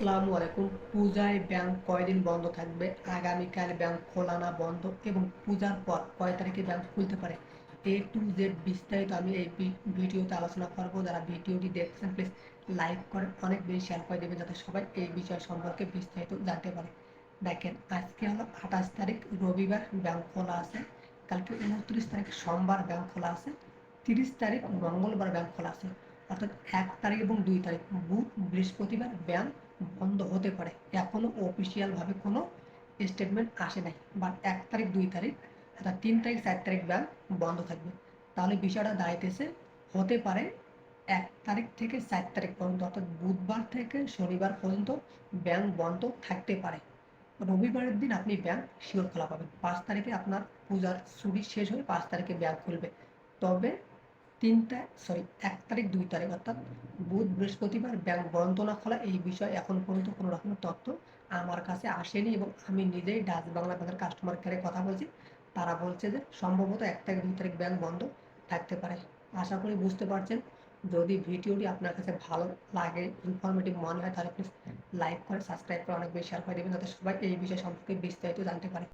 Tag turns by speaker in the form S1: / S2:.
S1: আসসালামু আলাইকুম। পূজায় ব্যাংক কয়দিন বন্ধ থাকবে? আগামীকাল ব্যাংক খোলা না বন্ধ? এবং পূজার পর কয় তারিখে ব্যাংক খুলতে পারে? এ টু জেড বিস্তারিত আমি এই ভিডিওতে আলোচনা করব। যারা ভিডিওটি দেখছেন প্লিজ লাইক করে অনেক বেশি শেয়ার করে দেবেন, যাতে সবাই এই বিষয় সম্পর্কে বিস্তারিত জানতে পারে। দেখেন, আজকে হলো আঠাশ তারিখ, রবিবার ব্যাংক খোলা আছে। কালকে উনত্রিশ তারিখ, সোমবার ব্যাংক খোলা আছে। তিরিশ তারিখ, মঙ্গলবার ব্যাংক খোলা আছে। অর্থাৎ এক তারিখ এবং দুই তারিখ, বুধ বৃহস্পতিবার ব্যাংক বন্ধ হতে পারে। এখনও অফিসিয়াল ভাবে কোনো স্টেটমেন্ট আসে নাই। বাট এক তারিখ, দুই তারিখ, অর্থাৎ তিন তারিখ, চার তারিখ ব্যাংক বন্ধ থাকবে। তাহলে বিষয়টা দাঁড়াইতেছে, হতে পারে এক তারিখ থেকে চার তারিখ পর্যন্ত, অর্থাৎ বুধবার থেকে শনিবার পর্যন্ত ব্যাংক বন্ধ থাকতে পারে। রবিবারের দিন আপনি ব্যাংক শিওর খোলা পাবেন। পাঁচ তারিখে আপনার পূজার ছুটি শেষ হয়ে পাঁচ তারিখে ব্যাংক খুলবে তবে তিনটা সরি এক তারিখ, দুই তারিখ, অর্থাৎ বুধ, বৃহস্পতিবার ব্যাংক বন্ধ না খোলা, এই বিষয়ে এখন পর্যন্ত কোনো রকম তথ্য আমার কাছে আসেনি এবং আমি নিজেই ডাচ বাংলা ব্যাংকের কাস্টমার কেয়ারে কথা বলছি। তারা বলছে যে সম্ভবত এক তারিখ, দুই তারিখ ব্যাংক বন্ধ থাকতে পারে। আশা করি বুঝতে পারছেন। যদি ভিডিওটি আপনার কাছে ভালো লাগে ইনফরমেটিভ মনে হয়, তাহলে প্লিজ লাইক করে সাবস্ক্রাইব করে অনেক বেশি শেয়ার করে দেবেন, যাতে সবাই এই বিষয় সম্পর্কে বিস্তারিত জানতে পারে।